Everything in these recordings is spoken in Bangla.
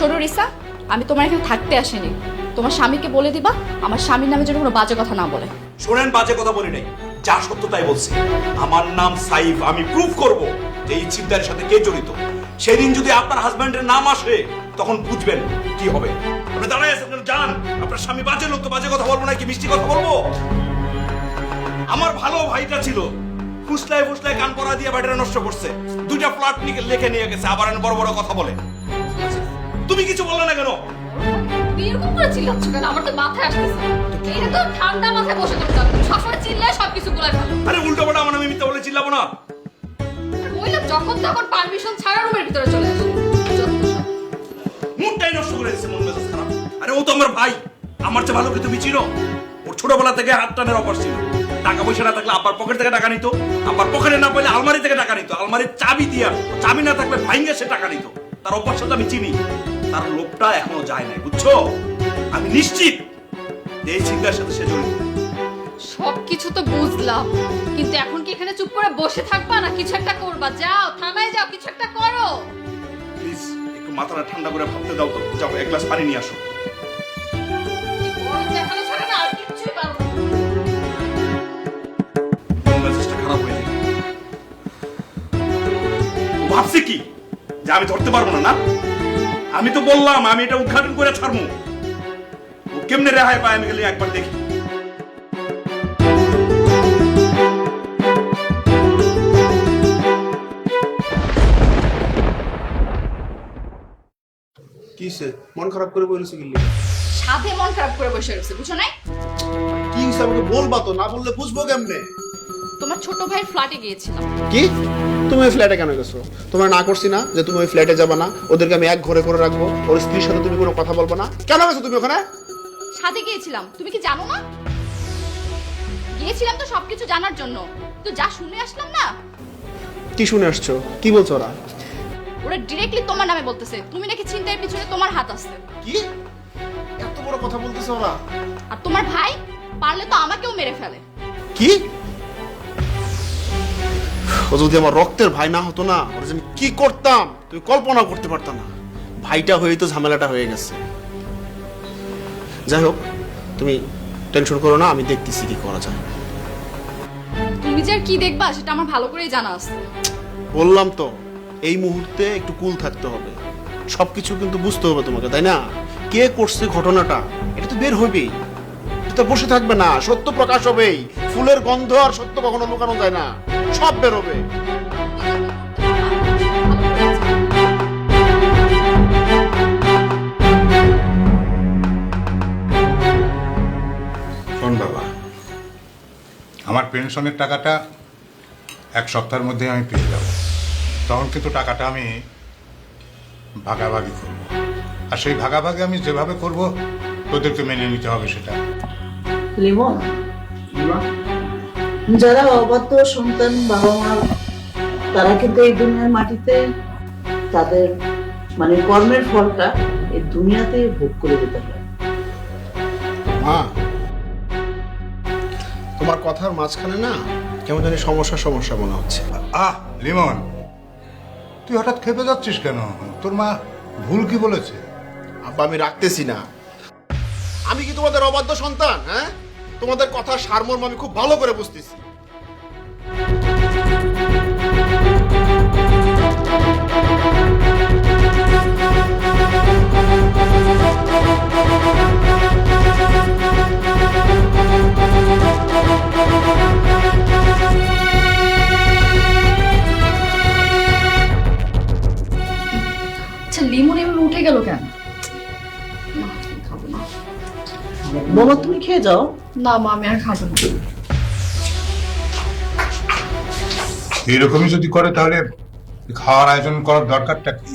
শোনো, রিসা, আমি তোমার এখানে থাকতে আসিনি। তোমার স্বামীকে বলে দিবা, আমার স্বামীর নামে যেন কোনো বাজে কথা না বলে। শোনেন, বাজে কথা বলি নাই। যা সত্য তাই বলছি। আমার নাম সাইফ, আমি প্রুফ করব যে এই চিন্তার সাথে কে জড়িত। সেদিন যদি আপনার হাজবেন্ডের নাম আসে, তখন বুঝবেন কি হবে। আপনি দাঁড়াই আছেন কেন? যান। আপনার স্বামী বাজে লোক, তো বাজে কথা বলব নাকি মিষ্টি কথা বলব? আমার ভালো ভাইটা ছিল। ফুসলায় ফুসলায় কান পড়া দিয়ে বাড়িটা নষ্ট করছে। দুইটা ফ্ল্যাট লেখে নিয়ে গেছে, আবার বড় বড় কথা বলে। তুমি কিছু বললে না কেন? এরকম করে চিল্লাচ্ছ কেন? আমার তো মাথায় আসতেছে। এটা তো ঠান্ডা মাথায় বসে করতে হবে সবসময় চিল্লায় সবকিছু গুলাই ফেলো আরে উল্টো পাল্টা আমার আমি মিথ্যা বলে চিল্লাবো না। মহিলা যখন তখন পারমিশন ছাড়া রুমের ভিতরে চলে আসে। নষ্ট করে দিচ্ছে মন মেজাজ খারাপ। আরে ও তো আমার ভাই। আমার চেয়ে ভালো কি তুমি চিনো? ওর ছোটবেলা থেকে হাত টানের অভ্যাস ছিল। টাকা পয়সা না থাকলে আব্বার পকেট থেকে টাকা নিত। আব্বার পকেটে না পেলে আলমারি থেকে টাকা নিত। আলমারির চাবি দিয়া চাবি না থাকলে ভাইঙ্গে সে টাকা নিত। তার অভ্যাসটা তো আমি চিনি। তার লোকটা এখনও যায় নাই বুঝছ? আমি নিশ্চিত এই চিন্তার সাথে সে জড়িত। সবকিছু তো বুঝলাম কিন্তু এখন কি এখানে চুপ করে বসে থাকবা না কিছু একটা করবা? যাও থানায় যাও কিছু একটা করো। প্লিজ একটু মাথাটা ঠান্ডা করে ভাবতে দাও তো। যাও এক গ্লাস পানি নিয়ে আসো। ভাবছে কি? যে আমি ধরতে পারব না না? আমি তো বললাম আমি এটা উদ্ঘাটন করে ছাড়বো। ও কেমনে রেহাই পায় আমি গেলে একবার দেখি। কিসে মন খারাপ করে বলেছে কি? সাথে মন খারাপ করে বসে রয়েছে বুঝো নাই? কি আমাকে বলবা তো? না বললে বুঝব কেমনে? তোমার ছোট ভাইয়ের ফ্ল্যাটে গিয়েছিলাম। কি? তুমি ওই ফ্ল্যাটে কেন গেছো? তোমার না করছি না যে তুমি ওই ফ্ল্যাটে যাবে না। ওদেরকে আমি এক ঘরে করে রাখব। ওর স্ত্রীর সাথে তুমি কোনো কথা বলব না। কেন গেছো তুমি ওখানে? সাথে গিয়েছিলাম। তুমি কি জানো না? গিয়েছিলাম তো সবকিছু জানার জন্য। তো যা শুনে আসলাম না? কি শুনে আসছো? কি বলছো ওরা? ওরা ডিরেক্টলি তোমার নামে বলতেছে। তুমি নাকি ছিনতাইয়ের পিছনে তোমার হাত আছে কি? এত বড় কথা বলতেছে ওরা। আর তোমার ভাই পারলে তো আমাকেও মেরে ফেলে। কি? ও যদি আমার রক্তের ভাই না হতো না ওর যে আমি কি করতাম তুমি কল্পনা করতে পারতাম না। ভাইটা হয়েই তো ঝামেলাটা হয়ে গেছে। যাই হোক তুমি টেনশন করো না আমি দেখতেছি কি করা যায়। তুমি যে আর কি দেখবা সেটা আমার ভালো করেই জানা আছে। বললাম তো এই মুহূর্তে একটু কুল থাকতে হবে। সবকিছু কিন্তু বুঝতে হবে তোমাকে তাই না? কে করছে ঘটনাটা এটা তো বের হবেই। এটা তো বসে থাকবে না সত্য প্রকাশ হবেই। ফুলের গন্ধ আর সত্য কখনো লুকানো যায় না। সব বের হবে শোন বাবা আমার পেনশনের টাকাটা এক সপ্তাহের মধ্যে আমি পেয়ে যাব। তখন কিন্তু টাকাটা আমি ভাগাভাগি করব। আর সেই ভাগাভাগি আমি যেভাবে করব তোদেরকে মেনে নিতে হবে সেটা। লিমন যারা অবাধ্য সন্তান বাবা মা তারা কিন্তু এই দুনিয়ার মাটিতে তাদের মানে কর্মের ফলটা এই দুনিয়াতে ভোগ করে দিতে হয়। মা তোমার কথার মাঝখানে না কেমন জানি সমস্যা সমস্যা মনে হচ্ছে। আহ লিমন তুই হঠাৎ খেপে যাচ্ছিস কেন? তোর মা ভুল কি বলেছে? আব্বা আমি রাখতেছি না। আমি কি তোমাদের অবাধ্য সন্তান হ্যাঁ? তোমাদের কথা সারমর্ম আমি খুব ভালো করে বুঝতেছি। আচ্ছা লিমন এভাবে উঠে গেল কেন? বোমা তুমি খেয়ে যাও। না মা আমি আর খাব না। এরকমই যদি করে তাহলে খাওয়ার আয়োজন করার দরকারটা কি?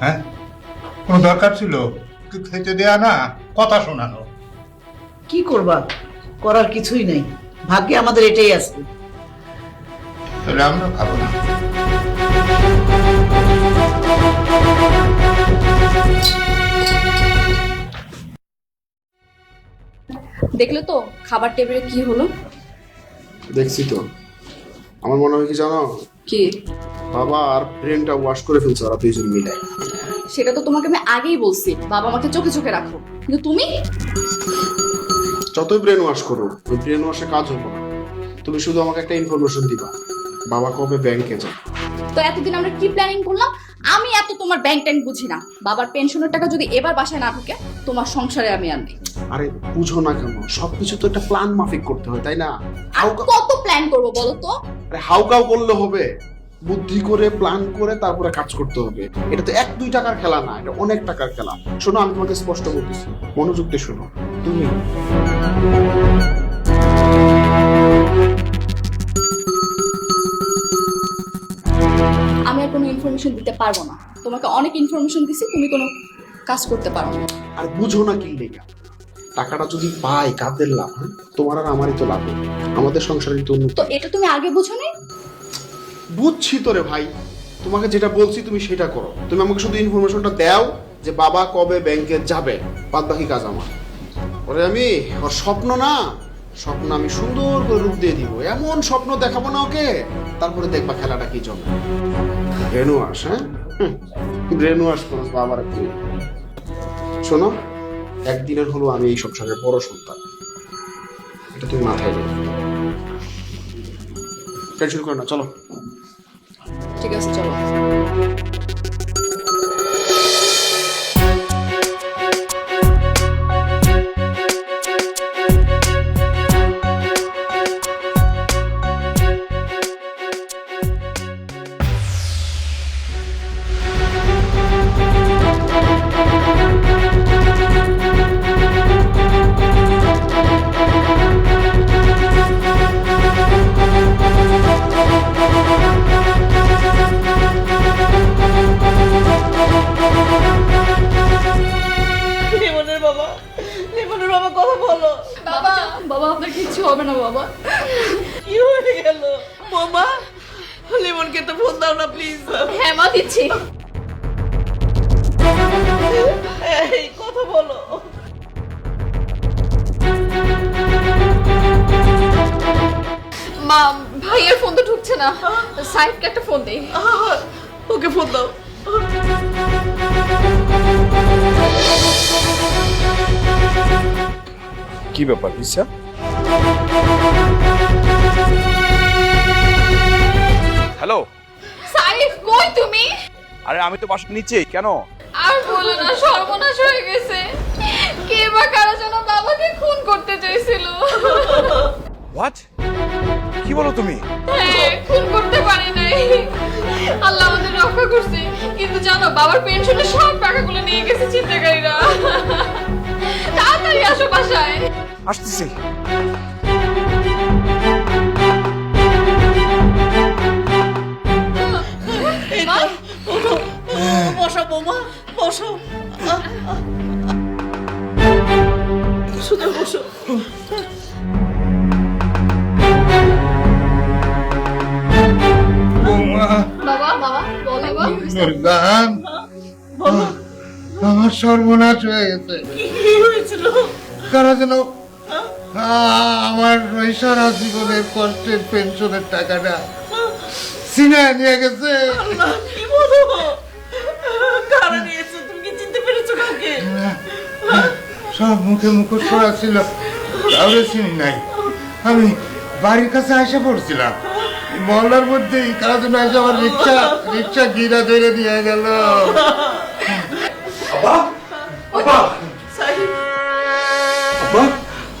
হ্যাঁ? কোনো দরকার ছিল? খেতে দেয়া না? কথা শোনানো। কি করবা? করার কিছুই নেই। ভাগ্যে আমাদের এটাই আছে। তাহলে আমরা খাব না। দেখলে তো খাবার টেবিলে কি হলো? দেখছি তো। আমার মনে হয় কি জানো? কি? বাবা আর ব্রেনটা ওয়াশ করে ফেলছে ওরা দুইজন মিলে। সেটা তো তোমাকে আমি আগেই বলছি। বাবা আমাকে চোখে চোখে রাখো। কিন্তু তুমি? যতই ব্রেন ওয়াশ করো ওই ব্রেন ওয়াশে কাজ হব না। তুমি শুধু আমাকে একটা ইনফরমেশন দিবা। বাবা কবে ব্যাংকে যায় তো এতদিন আমরা কি প্ল্যানিং করলাম? আমি এত তোমার ব্যাংক ট্যাঙ্ক বুঝি না। বাবার পেনশনের টাকা যদি এবার বাসায় না ঢুকে তোমার সংসারে আমি আর নেই। আরে বুঝো না কেন সবকিছু তো একটা প্ল্যান মাফিক করতে হয় তাই না? আর হাউকা কত প্ল্যান করব বলো তো? আরে হাউকাও করলে হবে। বুদ্ধি করে প্ল্যান করে তারপরে কাজ করতে হবে। এটা তো এক দুই টাকার খেলা না এটা অনেক টাকার খেলা। শোনো আমি তোমাকে স্পষ্ট বলতেছি মনোযোগ দিয়ে শোনো। তুমি আমি আর কোনো ইনফরমেশন দিতে পারব না। তোমাকে অনেক ইনফরমেশন দিছি তুমি কোনো কাজ করতে পারো না। আর বুঝো না কি লেগা টাকাটা যদি পাই কাদের লাভ হ্যাঁ? তোমার আর আমারই তো লাভ আমাদের সংসারের তো উন্নতি তো এটা তুমি আগে বুঝো নি? বুঝছি তো রে ভাই। তোমাকে যেটা বলছি তুমি সেটা করো। তুমি আমাকে শুধু ইনফরমেশনটা দাও যে বাবা কবে ব্যাংকে যাবে। বাদ বাকি কাজ আমার। ওরে আমি ওর স্বপ্ন না স্বপ্ন আমি সুন্দর করে রূপ দিয়ে দিব। এমন স্বপ্ন দেখাবো না ওকে। তারপরে দেখবা খেলাটা কি চলে ব্রেনু আস হ্যাঁ? ব্রেনু আস করো বাবার শোনো একদিনের হলো আমি এই সংসারের বড় সন্তান। এটা তুমি মাথায় রেখো। টেনশন করো না, চলো। ঠিক আছে, চলো। ব্যাপার লিসা হ্যালো? সাইফ কই তুমি? আরে আমি তো বাসার নিচেই কেন? আর বলো না সর্বনাশ হয়ে গেছে। কে বা কারা যেন বাবাকে খুন করতে চাইছিল। হোয়াট কি বলো তুমি? হ্যাঁ খুন করতে পারে নাই। আল্লাহ আমাদের রক্ষা করছে। কিন্তু জানো বাবার পেনশনের সব টাকাগুলো নিয়ে গেছে চিন্তাকারীরা। তাড়াতাড়ি আসো বাসায়। আসতেছি। বসো বৌমা বসো। শুধু বসো। বাবা বাবা বলো বাবা। আমার সর্বনাশ হয়ে গেছে। হয়েছিল কারা যেন আমার ওই সারা জীবনের কষ্টের পেনশনের টাকাটা সিনায় নিয়ে গেছে। কি বলো কারা নিয়েছো? তুমি কি চিনতে পেরেছ কাউকে? সব মুখে মুখোশ করা ছিল। কাউরে চিনি নাই। আমি বাড়ির কাছে এসে পড়ছিলাম। মহল্লার মধ্যেই কারা যেন এসে আমার রিক্সা রিক্সা গিরা ধরে দিয়ে গেল। বাবা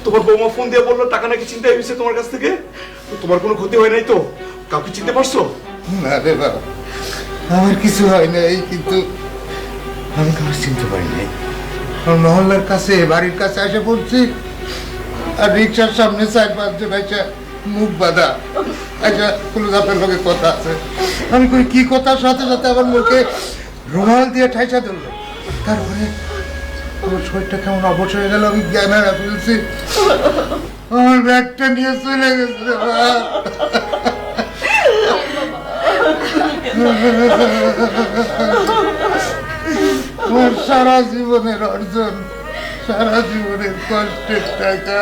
তোমার বৌমা ফোন দিয়ে বলল, টাকা নাকি চিন্তা হয়েছে তোমার কাছ থেকে? তোমার কোনো ক্ষতি হয় নাই তো? কাউকে চিনতে পারছ? না রে বাবা, আমার কিছু হয় নাই, কিন্তু আমি কাউকে চিনতে পারি নাই। মহল্লার কাছে, বাড়ির কাছে এসে পড়ছি, আর রিক্সার সামনে চার পাঁচজন এসে মুখ বাঁধা। একটা কুলুদাপের লোকের কথা আছে। আমি কই, কি কথার সাথে সাথে আমার মুখে রুমাল দিয়ে ঠাইসা ধরলো? তারপরে আমার শরীরটা কেমন অবশ হয়ে গেল? আমি জ্ঞান হারা ফেলছি আমার ব্যাগটা নিয়ে চলে গেছে আমার সারা জীবনের অর্জন সারা জীবনের কষ্টের টাকা।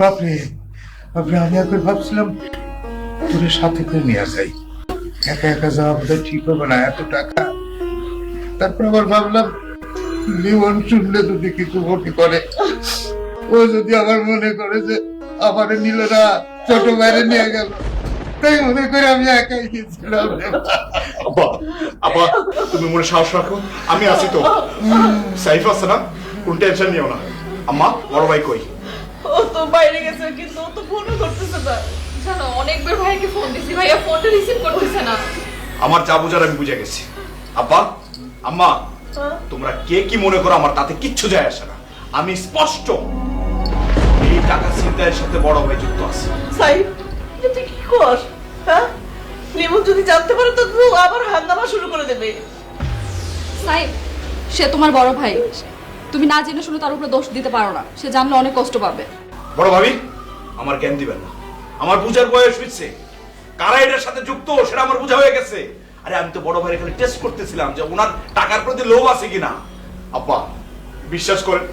বাপরে বাপরে আমি একবার ভাবছিলাম তোরে সাথে করে নিয়ে যাই। একা একা যাওয়া বোধহয় ঠিক হবে না এত টাকা। তারপর আবার ভাবলাম লিমন শুনলে যদি কিছু মনে করে ও যদি আমার মনে করে যে আমার নিল না ছোট বাইরে নিয়ে গেল। তাই মনে করে আমি একাই আব্বা আব্বা তুমি মনে সাহস রাখো আমি আছি তো। সাইফ আছে না? কোন টেনশন নিও না। আম্মা বড় ভাই কই? ও তো বাইরে গেছে কিন্তু ও তো ফোনও করতেছে না। জানো অনেকবার ভাইকে ফোন দিছি ভাইয়া ফোনটা রিসিভ করতেছে না। আমার যা বুঝার আমি বুঝে গেছি। আব্বা আম্মা তোমরা কে কি মনে করো আমার তাতে কিচ্ছু যায় আসে না। আমি স্পষ্ট এই টাকা চিন্তায়ের সাথে বড় ভাই যুক্ত আছে। সাইফ তুই কি কর? হ্যাঁ? লিমন যদি জানতে পারে তো তো আবার হাঙ্গামা শুরু করে দেবে। সাইব সে তোমার বড় ভাই। তুমি না জেনে শুনে তার উপরে দোষ দিতে পারো না। সে জানলে অনেক কষ্ট পাবে। বড় ভাবি, আমার জ্ঞান দিবেন না। আমার বুঝার বয়স হচ্ছে কারা এটার সাথে যুক্ত, সেটা আমার বোঝা হয়ে গেছে। আরে আমি তো বড় ভাইয়ের খালি টেস্ট করতেছিলাম যে ওনার টাকার প্রতি লোভ আছে কিনা। আব্বা বিশ্বাস করেন,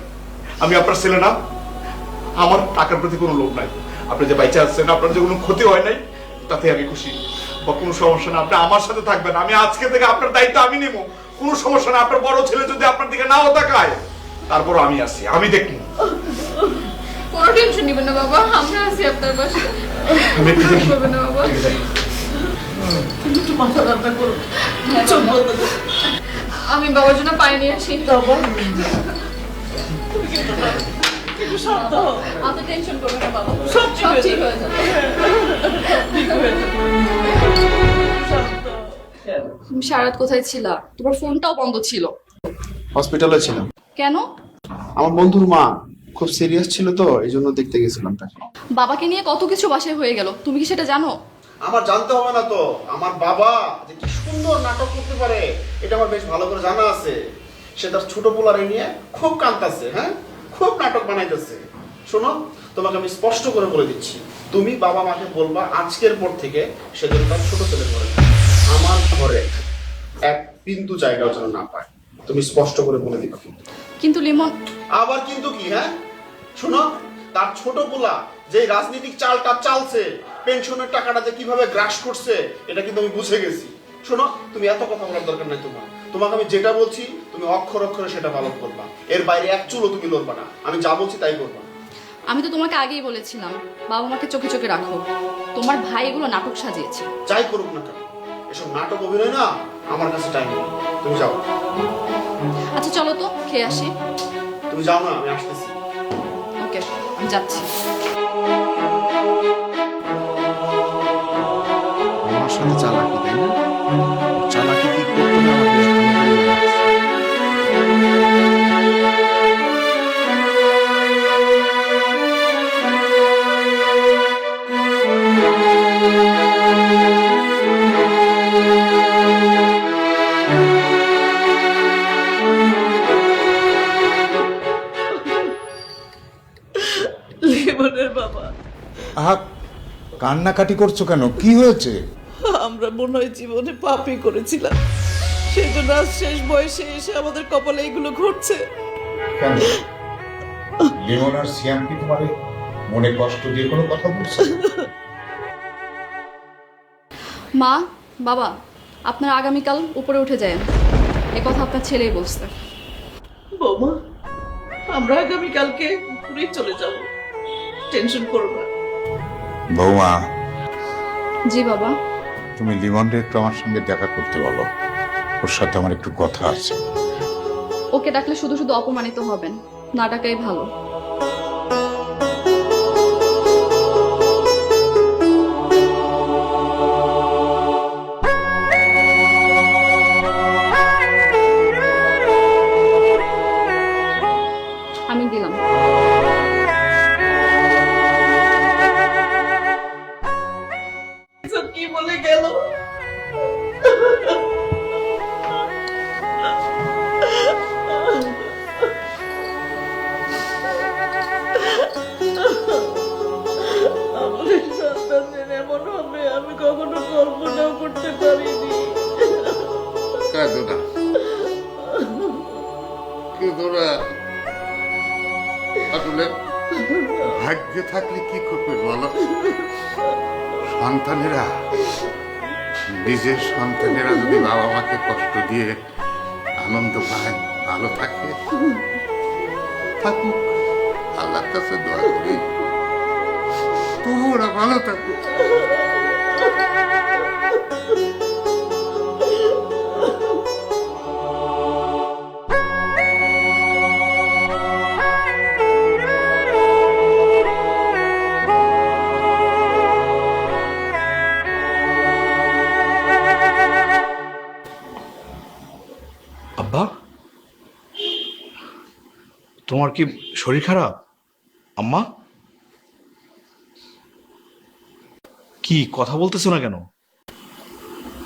আমি আপনার ছেলে না। আমার টাকার প্রতি কোনো লোভ নাই। আপনি যে বাইচা আছেন, আপনার যে কোনো ক্ষতি হয় নাই তাতে আমি খুশি। বা কোনো সমস্যা না, আপনি আমার সাথে থাকবেন। আমি আজকে থেকে আপনার দায়িত্ব আমি নেব। কোনো সমস্যা না, আপনার বড় ছেলে যদি আপনার দিকে নাও তাকায় তারপর আমি আছি। আমি দেখব কোনো টেনশন নিবেন না বাবা। আমরা আছি আপনার পাশে। করবেন না বাবা। তুমি একটু মাথা রান্না করো। বন্ধ আমি বাবার জন্য পানি নিয়ে আসি। অত টেনশন না বাবা। সব ঠিক হয়ে যাবে। ঠিক হয়ে যাবে। শান্ত হও। তুমি সারাত কোথায় ছিলা তোমার ফোনটাও বন্ধ ছিল। হসপিটালে ছিলাম। কেন? আমার বন্ধুর মা খুব সিরিয়াস ছিল তো এই জন্য দেখতে গেছিলাম তাকে। বাবাকে নিয়ে কত কিছু বাসায় হয়ে গেল তুমি কি সেটা জানো? আমার জানতে হবে না তো আমার বাবা যে কি সুন্দর নাটক করতে পারে এটা আমার বেশ ভালো করে জানা আছে। সে তার ছোট পোলারে নিয়ে খুব কান্তাছে হ্যাঁ? খুব নাটক বানাইতেছে। শোনো তোমাকে আমি স্পষ্ট করে বলে দিচ্ছি তুমি বাবা মাকে বলবা আজকের পর থেকে সে যেন তার ছোট ছেলে ঘরে আমার ঘরে এক বিন্দু জায়গাও যেন না পায়। তুমি স্পষ্ট করে বলে দিবা কিন্তু। কিন্তু লিমন আবার কিন্তু কি হ্যাঁ? শোনো তার ছোট পোলা যে রাজনৈতিক চালটা চালছে পেনশনের টাকাটা যে কীভাবে গ্রাস করছে এটা কিন্তু আমি বুঝে গেছি। শোনো তুমি এত কথা বলার দরকার নাই তোমার। তোমাকে আমি যেটা বলছি তুমি অক্ষর অক্ষরে সেটা পালন করবা। এর বাইরে এক চুলও তুমি লড়বা না। আমি যা বলছি তাই করবা। আমি তো তোমাকে আগেই বলেছিলাম বাবা মাকে চোখে চোখে রাখো। তোমার ভাই এগুলো নাটক সাজিয়েছে। যাই করুক না কেন এসব নাটক অভিনয় না আমার কাছে টাইম নেই। তুমি যাও। আচ্ছা চলো তো খেয়ে আসি। তুমি যাও না আমি আসতেছি। ওকে আমি যাচ্ছি। আমার সাথে চালাকি তাই না? কান্নাকাটি করছ কেন? কি হয়েছে? আমরা মনে হয় জীবনে পাপই করেছিলাম। সেই জন্য আজ শেষ বয়সে এসে আমাদের কপালে এগুলো ঘটছে। কেন? লিমন আর সিয়াম কি তোমার মনে কষ্ট দিয়ে কোনো কথা বলছে? মা বাবা আপনারা আগামীকাল উপরে উঠে যায়। এ কথা আপনার ছেলেই বলছে। বৌমা আমরা আগামীকালকে পুরী চলে যাব। টেনশন করো না। বৌমা। জি বাবা। তুমি লিমনরে একটু আমার সঙ্গে দেখা করতে বলো। ওর সাথে আমার একটু কথা আছে। ওকে ডাকলে শুধু শুধু অপমানিত হবেন। না ডাকাই ভালো। ভালো থাকুক আব্বা তোমার কি শরীর খারাপ? আম্মা? কি কথা বলতেছো না কেন?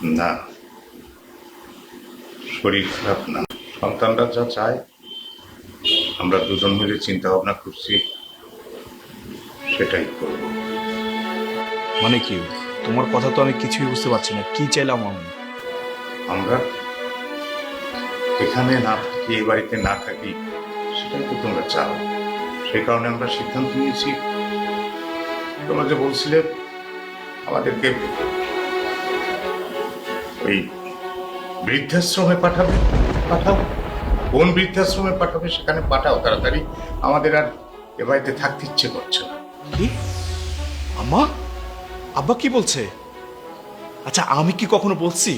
না। শরীর খারাপ না। সন্তানরা যা চায় আমরা দুজন মিলে চিন্তা ভাবনা করছি সেটাই করব। মানে কি? তোমার কথা তো আমি কিছুই বুঝতে পারছি না। কি চাইলাম আমি? আমরা এখানে না থাকি এই বাড়িতে না থাকি সেটাই তো তোমরা চাও। সেই কারণে আমরা সিদ্ধান্ত নিয়েছি। তোমরা যে বলছিলে আমাদেরকে ওই বৃদ্ধাশ্রমে পাঠাবে? পাঠাও। কোন বৃদ্ধাশ্রমে পাঠাবে সেখানে পাঠাও তাড়াতাড়ি। আমাদের আর এ বাড়িতে থাকতে ইচ্ছে করছে না। আম্মা? আব্বা কি বলছে? আচ্ছা আমি কি কখনো বলছি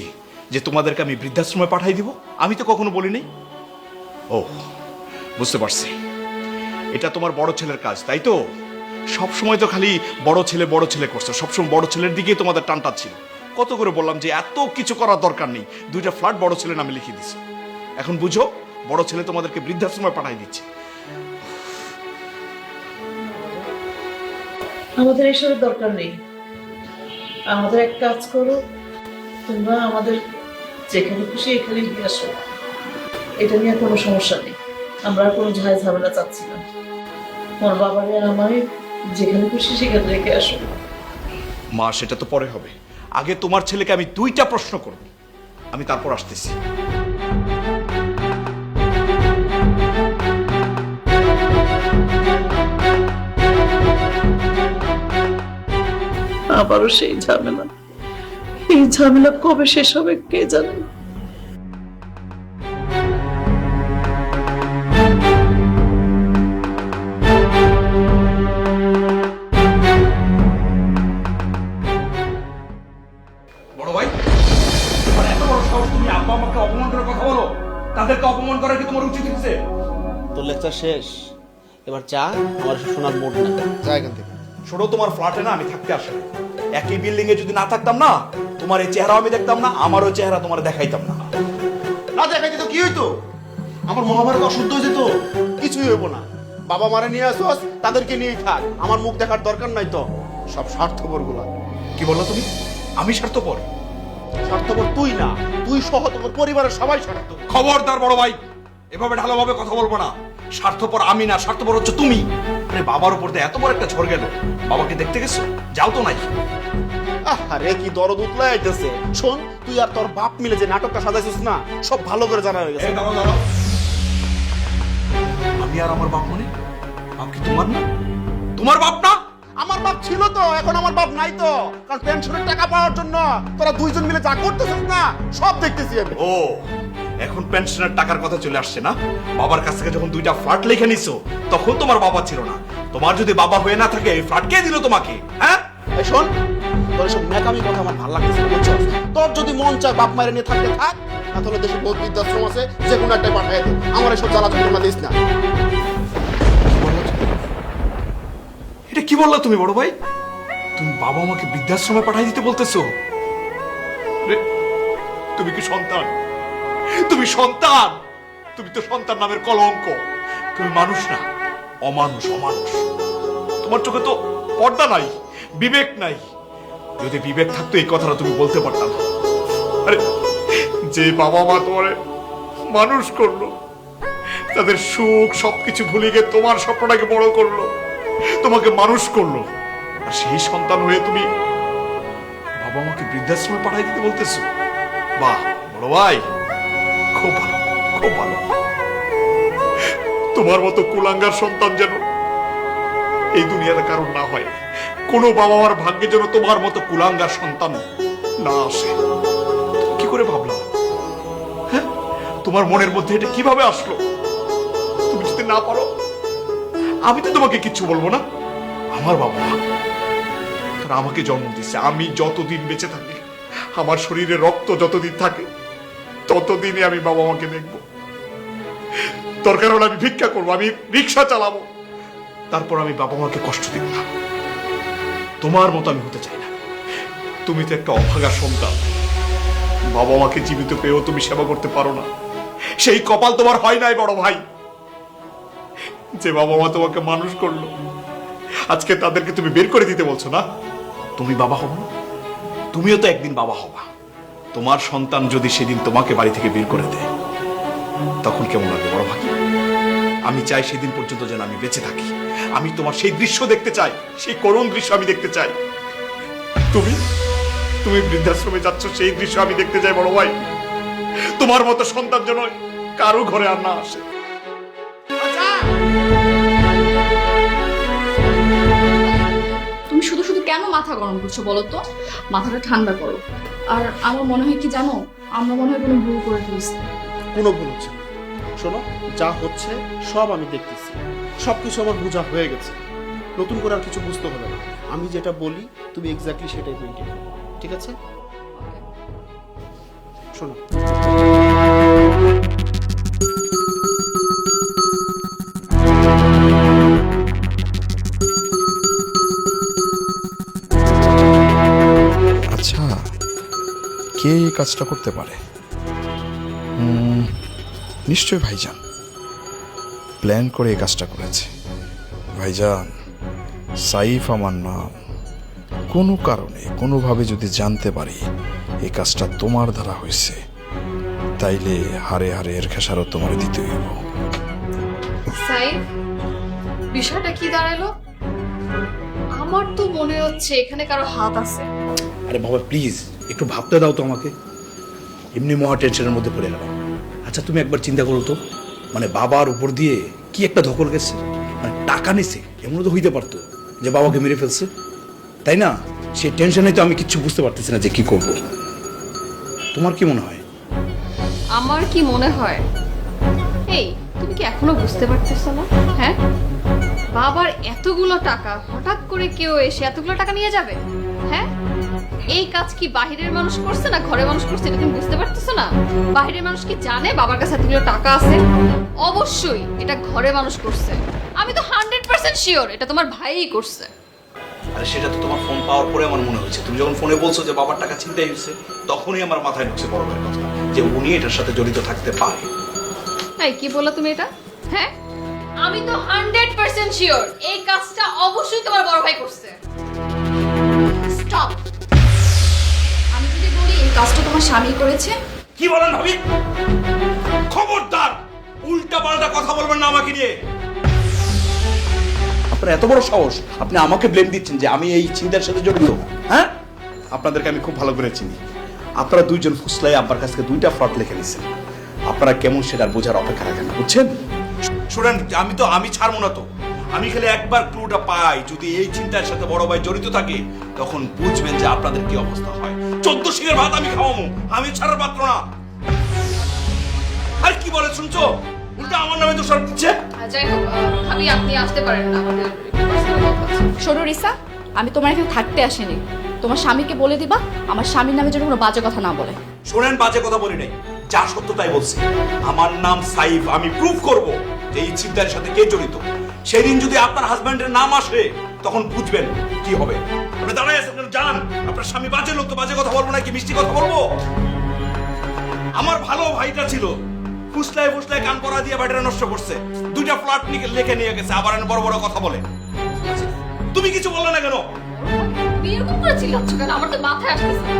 যে তোমাদেরকে আমি বৃদ্ধাশ্রমে পাঠাই দিব? আমি তো কখনো বলিনি। ও বুঝতে পারছি। এটা তোমার বড় ছেলের কাজ, তাই তো? সব সময় তো খালি বড় ছেলে বড় ছেলে করছ। সবসময় বড় ছেলের দিকেই তোমাদের টানটা ছিল কত করে বললাম যে এত কিছু করার দরকার নেই। দুইটা ফ্ল্যাট বড় ছেলে নামে লিখে দিছো। এখন বুঝো, বড় ছেলে তোমাদেরকে বৃদ্ধাশ্রমে পাঠাই দিচ্ছে। আমাদের এসবের দরকার নেই। আমাদের এক কাজ করো, তোমরা আমাদের যেখানে খুশি এখানে নিয়ে আসো। এটা নিয়ে কোনো সমস্যা নেই। আমরা কোনো ঝাই ঝামেলা চাচ্ছি না। তোমার বাবারে আমায় যেখানে খুশি সেখানে রেখে আসো। মা সেটা তো পরে হবে। আগে তোমার ছেলেকে আমি দুইটা প্রশ্ন করব। আমি তারপর আসতেছি। আবারও সেই ঝামেলা। এই ঝামেলা কবে শেষ হবে কে জানে? তাদেরকে অপমান করা কি তোমার উচিত হচ্ছে তোর লেকচার শেষ। এবার চা আমার শোনার মোট না যা এখান থেকে। ছোট তোমার ফ্ল্যাটে না আমি থাকতে আসে একই বিল্ডিং এ যদি না থাকতাম না তোমার এই চেহারা আমি দেখতাম না আমারও চেহারা তোমার দেখাইতাম না। না দেখাইতে তো কি হইতো? আমার মহাভারত অশুদ্ধ হয়ে যেত কিছুই হইব না। বাবা মারা নিয়ে আসোস তাদেরকে নিয়েই থাক। আমার মুখ দেখার দরকার নাই তো। সব স্বার্থপরগুলা কি বলল তুমি? আমি স্বার্থপর? স্বার্থপর তুই না তুই সহ তোমার পরিবারের সবাই স্বার্থ খবরদার বড় ভাই এভাবে ঢালাভাবে কথা বলব না। স্বার্থপর আমি না স্বার্থপর হচ্ছে তুমি। আরে বাবার উপর এত বড় একটা ঝড় গেল। বাবাকে দেখতে গেছো? যাও তো নাই আরে কি দরদ উতলা আইতেছে। শোন তুই আর তোর বাপ মিলে যে নাটকটা সাজাইছিস না সব ভালো করে জানা হয়ে গেছে। আমি আর আমার বাপ মনে? বাপ কি তোমার না? তোমার বাপ না? আমার বাপ ছিল তো এখন আমার বাপ নাই তো। কারণ পেনশনের টাকা পাওয়ার জন্য তোরা দুইজন মিলে যা করতেছিস না সব দেখতেছি আমি। ও এখন পেনশনের টাকার কথা চলে আসছে না? বাবার কাছ থেকে যখন দুইটা ফ্ল্যাট লিখে নিছো তখন তোমার বাবা ছিল না। তোমার যদি বাবা হয়ে না থাকে এই ফ্ল্যাট কে দিল তোমাকে? হ্যাঁ? এই শোন তোর সব মেকামি কথা আমার ভালো লাগতেছে না, বুঝছস? তোর যদি মন চায় বাপ মায়ের নিয়ে থাকতে থাক না তাহলে দেশে বহুত বৃদ্ধাশ্রম আছে যে কোনো একটাই পাঠাই দে। আমার এসব জ্বালা যন্ত্রণা দিস না। এটা কি বললা তুমি, বড় ভাই? তুমি বাবা আমাকে বৃদ্ধাশ্রমে পাঠিয়ে দিতে বলতেছো? তুমি কি সন্তান? তুমি সন্তান? তুমি তো সন্তান নামের কলঙ্ক। তুমি মানুষ না, অমানুষ অমানুষ। তোমার চোখে তো পর্দা নাই, বিবেক নাই। যদি বিবেক থাকতো, এই কথাটা তুমি বলতে পারতাম না। আরে, যে বাবা মা তোমার মানুষ করল, তাদের সুখ সবকিছু ভুলে গিয়ে তোমার স্বপ্নটাকে বড় করল তোমাকে মানুষ করল। আর সেই সন্তান হয়ে তুমি বাবা মাকে বৃদ্ধাশ্রমে পাঠিয়ে দিতে বলতেছো? বাহ, বড় ভাই। খুব ভালো খুব ভালো। তোমার মতো কুলাঙ্গার সন্তান যেন এই দুনিয়াতে কারণ না হয়। কোনো বাবা মার ভাগ্যে যেন তোমার মতো কুলাঙ্গার সন্তান না আসে। কি করে ভাবলা? হ্যাঁ? তোমার মনের মধ্যে এটা কীভাবে আসলো? তুমি যদি না পারো আমি তো তোমাকে কিচ্ছু বলব না। আমার বাবা তারা আমাকে জন্ম দিচ্ছে আমি যতদিন বেঁচে থাকি, আমার শরীরে রক্ত যতদিন থাকে, ততদিনই আমি বাবা মাকে দেখব। দরকার হলে আমি ভিক্ষা করব, আমি রিক্সা চালাবো। তারপর আমি বাবা মাকে কষ্ট দেব না। তোমার মতো আমি হতে চাই না। তুমি তো একটা অভাগা সন্তান। বাবা মাকে জীবিত পেয়েও তুমি সেবা করতে পারো না। সেই কপাল তোমার হয় নাই, বড় ভাই। যে বাবা মা তোমাকে মানুষ করল। আজকে তাদেরকে তুমি বের করে দিতে বলছো না? তুমি বাবা হব তুমিও তো একদিন বাবা হবা। তোমার সন্তান যদি সেদিন তোমাকে বাড়ি থেকে বের করে দেয় তখন কেমন লাগবে বড় ভাই আমি চাই সেদিন পর্যন্ত যেন আমি বেঁচে থাকি। আমি তোমার সেই দৃশ্য দেখতে চাই সেই করুণ দৃশ্য আমি দেখতে চাই। তুমি? তুমি বৃদ্ধাশ্রমে যাচ্ছ সেই দৃশ্য আমি দেখতে চাই বড় ভাই। তোমার মতো সন্তান যেন কারও ঘরে আর না আসে। কেন মাথা গরম করছ বলো তো? মাথাটা ঠান্ডা করো। আর আমার মনে হয় কি জানো? আমরা মনে হয় কোনো ভুল করে ফেলছি। কোনো ভুল হচ্ছে শোনো, যা হচ্ছে সব আমি দেখতেছি। সব কিছু আমার বোঝা হয়ে গেছে। নতুন করে আর কিছু বুঝতে হবে না। আমি যেটা বলি, তুমি এক্স্যাক্টলি সেটাই মেনটেন ঠিক আছে? শোনো। কে এই কাজটা করতে পারে? নিশ্চয় ভাইজান। প্ল্যান করে এই কাজটা করেছে। ভাইজান, সাইফ আমার নাম। কোনো কারণে, কোনোভাবে যদি জানতে পারি, এই কাজটা তোমার দ্বারা হয়েছে, তাইলে হারে হারে এর খেসারও তোমার দিতে হইব। বিষয়টা কি দাঁড়াল? আমার তো মনে হচ্ছে এখানে কারও হাত আছে। আরে বাবা প্লিজ একটু ভাবতে দাও তো আমাকে। এমনি মহা টেনশনের মধ্যে পড়ে গেলাম। আচ্ছা তুমি একবার চিন্তা করো তো মানে বাবার উপর দিয়ে কি একটা ধকল গেছে? মানে টাকা নিছে এমন তো হইতে পারতো যে বাবাকে মেরে ফেলছে। তাই না? সেই টেনশনে তো আমি কিচ্ছু বুঝতে পারতেছি না যে কি করব। তোমার কি মনে হয়? আমার কি মনে হয়? এই, তুমি কি এখনও বুঝতে পারতেছো না? হ্যাঁ? বাবার এতগুলো টাকা, হঠাৎ করে কেউ এসে এতগুলো টাকা নিয়ে যাবে? হ্যাঁ? এই কাজ কি বাহিরের মানুষ করছে না ঘরের মানুষ করছে? এটা তুমি বুঝতে পারতেছো না? বাহিরের মানুষ কি জানে বাবার কাছে এতগুলো টাকা আছে? অবশ্যই এটা ঘরে মানুষ করছে। আমি তো হান্ড্রেড পার্সেন্ট শিওর এটা তোমার ভাইই করছে। আরে সেটা তো তোমার ফোন পাওয়ার পরে আমার মনে হয়েছে। তুমি যখন ফোনে বলছো যে বাবার টাকা চিন্তাই হয়েছে তখনই আমার মাথায় ঢুকছে বড় ভাইয়ের কথা যে উনি এটার সাথে জড়িত থাকতে পারে। তাই কি বললা তুমি এটা? হ্যাঁ? আমি তো হান্ড্রেড পার্সেন্ট শিওর এই কাজটা অবশ্যই তোমার বড় ভাই করছে। স্টপ এই কাজটা তোমার স্বামী করেছে? কি বলেন ভাবি? খবরদার! উল্টা পাল্টা কথা বলবেন না আমাকে নিয়ে। আপনার এত বড় সাহস আপনি আমাকে ব্লেম দিচ্ছেন যে আমি এই চিন্তার সাথে জড়িত। হ্যাঁ? আপনাদেরকে আমি খুব ভালো করে চিনি। আপনারা দুইজন ফুসলাই আব্বার কাছ থেকে দুইটা ফ্রড লিখে নিচ্ছেন আপনারা কেমন সেটা বোঝার অপেক্ষা রাখেন না বুঝছেন? শুনেন আমি তো আমি ছাড়বো না তো। আমি খালি একবার ক্লুটা পাই যদি এই চিন্তার সাথে বড় ভাই জড়িত থাকে তখন বুঝবেন যে আপনাদের কি অবস্থা হয়। চোদ্দ ভাত আমি খাওয়াবো। আমি ছাড়ার পাত্র না। আর কি বলে শুনছো? উল্টা আমার নামে তো সব দিচ্ছে আহ, যাই হোক আহ, আপনি আসতে পারেন না আমাদের। শোনো রিসা আমি তোমার এখানে থাকতে আসিনি। তোমার স্বামীকে বলে দিবা আমার স্বামীর নামে যেন কোনো বাজে কথা না বলে। শোনেন বাজে কথা বলি নাই। যা সত্য তাই বলছি। আমার নাম সাইফ আমি প্রুফ করব যে এই চিন্তার সাথে কে জড়িত। সেদিন যদি আপনার হাজবেন্ডের নাম আসে তখন বুঝবেন কি হবে। আপনি দাঁড়াই আছেন কেন? জান আপনার স্বামী বাজে লোক তো বাজে কথা বলব নাকি? মিষ্টি কথা বলব? আমার ভালো ভাইটা ছিল। ফুসলায় ফুসলায় কান পড়া দিয়ে বাড়িটা নষ্ট করছে। দুইটা ফ্ল্যাট লেখে নিয়ে গেছে। আবার বড় বড় কথা বলে। তুমি কিছু বললে না কেন? এরকম করে চিল্লাচ্ছ কেন? আমার তো মাথায় আসতেছে।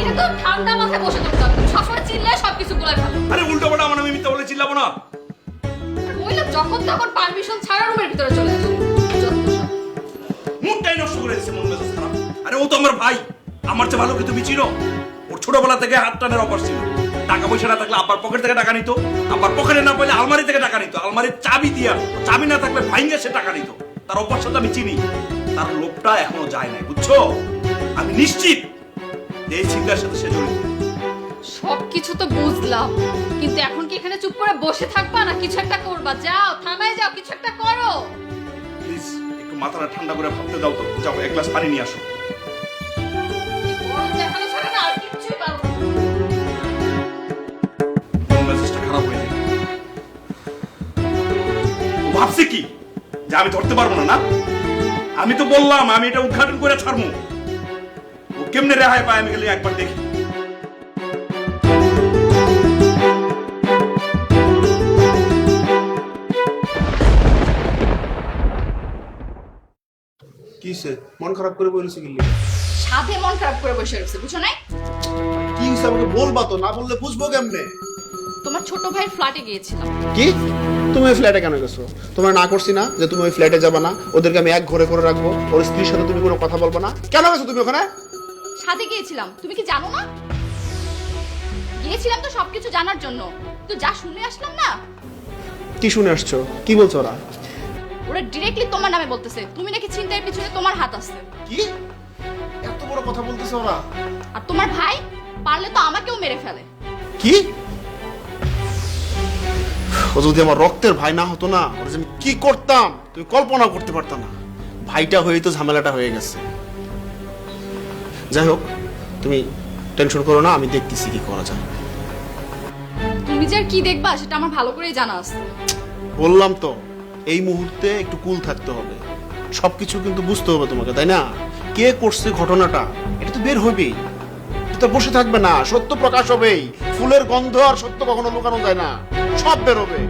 এটা তো ঠান্ডা মাথায় বসে থাকতে হবে। সবসময় চিল্লায় সবকিছু গুলাই ফেলো। আরে উল্টো পাল্টা আমার আমি মিথ্যা বলে চিল্লাবো না। মহিলা যখন তখন পারমিশন ছাড়া রুমের ভিতরে চলে সব। মুডটাই নষ্ট করে দিচ্ছে মন মেজাজ খারাপ। আরে ও তো আমার ভাই। আমার চেয়ে ভালো কি তুমি চিনো ওর ছোটবেলা থেকে হাত টানের অভ্যাস ছিল। টাকা পয়সা না থাকলে আব্বার পকেট থেকে টাকা নিত। আব্বার পকেটে না পাইলে আলমারি থেকে টাকা নিত। আলমারির চাবি দিয়া, চাবি না থাকলে ভাইঙ্গে সে টাকা নিত। তার অভ্যাসটা তো আমি চিনি। তার লোভটা এখনও যায় নাই, বুঝছ? আমি নিশ্চিত এই চিন্তার সাথে সে জড়িত। সব কিছু তো বুঝলাম। কিন্তু এখন কি এখানে চুপ করে বসে থাকবা না? কিছু একটা করবা। যাও, থানায় যাও, কিছু একটা করো। মাথাটা ঠান্ডা করে ভাবতে দাও তো। যাও, এক গ্লাস পানি নিয়ে আসো। ভাবছে কি? যে আমি ধরতে পারব না না? আমি তো বললাম, আমি এটা উদ্ঘাটন করে ছাড়বো। ও কেমনে রেহাই পায় আমি গেলে একবার দেখি। কিসে মন খারাপ করে বলেছে কি সাথে মন খারাপ করে বসে রয়েছে বুঝো নাই? কি হইছে আমাকে বলবা তো না বললে বুঝব কেমনে? তোমার ছোট ভাইয়ের ফ্ল্যাটে গিয়েছিলাম। কি? তুমি ওই ফ্ল্যাটে কেন গেছো? তোমার না করছি না যে তুমি ওই ফ্ল্যাটে যাবে না ওদেরকে আমি এক ঘরে করে রাখব ওর স্ত্রীর সাথে তুমি কোনো কথা বলব না। কেন গেছো তুমি ওখানে? সাথে গিয়েছিলাম তুমি কি জানো না? গিয়েছিলাম তো সবকিছু জানার জন্য। তো যা শুনে আসলাম না। কি শুনে আসছো? কি বলছো ওরা? ওরা ডিরেক্টলি তোমার নামে বলতেছে। তুমি নাকি চিন্তার পিছনে তোমার হাত আছে। কি? এত বড় কথা বলতেছে ওরা। আর তোমার ভাই পারলে তো আমাকেও মেরে ফেলে। কি? ও যদি আমার রক্তের ভাই না হতো না ওরা আমি কি করতাম তুমি কল্পনা করতে পারতাম না। ভাইটা হয়েই তো ঝামেলাটা হয়ে গেছে। যাই হোক তুমি টেনশন করো না আমি দেখতেছি কি করা যায়। তুমি যে আর কি দেখবা সেটা আমার ভালো করেই জানা আছে। বললাম তো এই মুহূর্তে একটু কুল থাকতে হবে। সবকিছু কিন্তু বুঝতে হবে তোমাকে, তাই না? কে করছে ঘটনাটা? এটা তো বের হবেই। তো বসে থাকবে না, সত্য প্রকাশ হবেই। ফুলের গন্ধ আর সত্য কখনো লুকানো যায় না। সব বের হবে।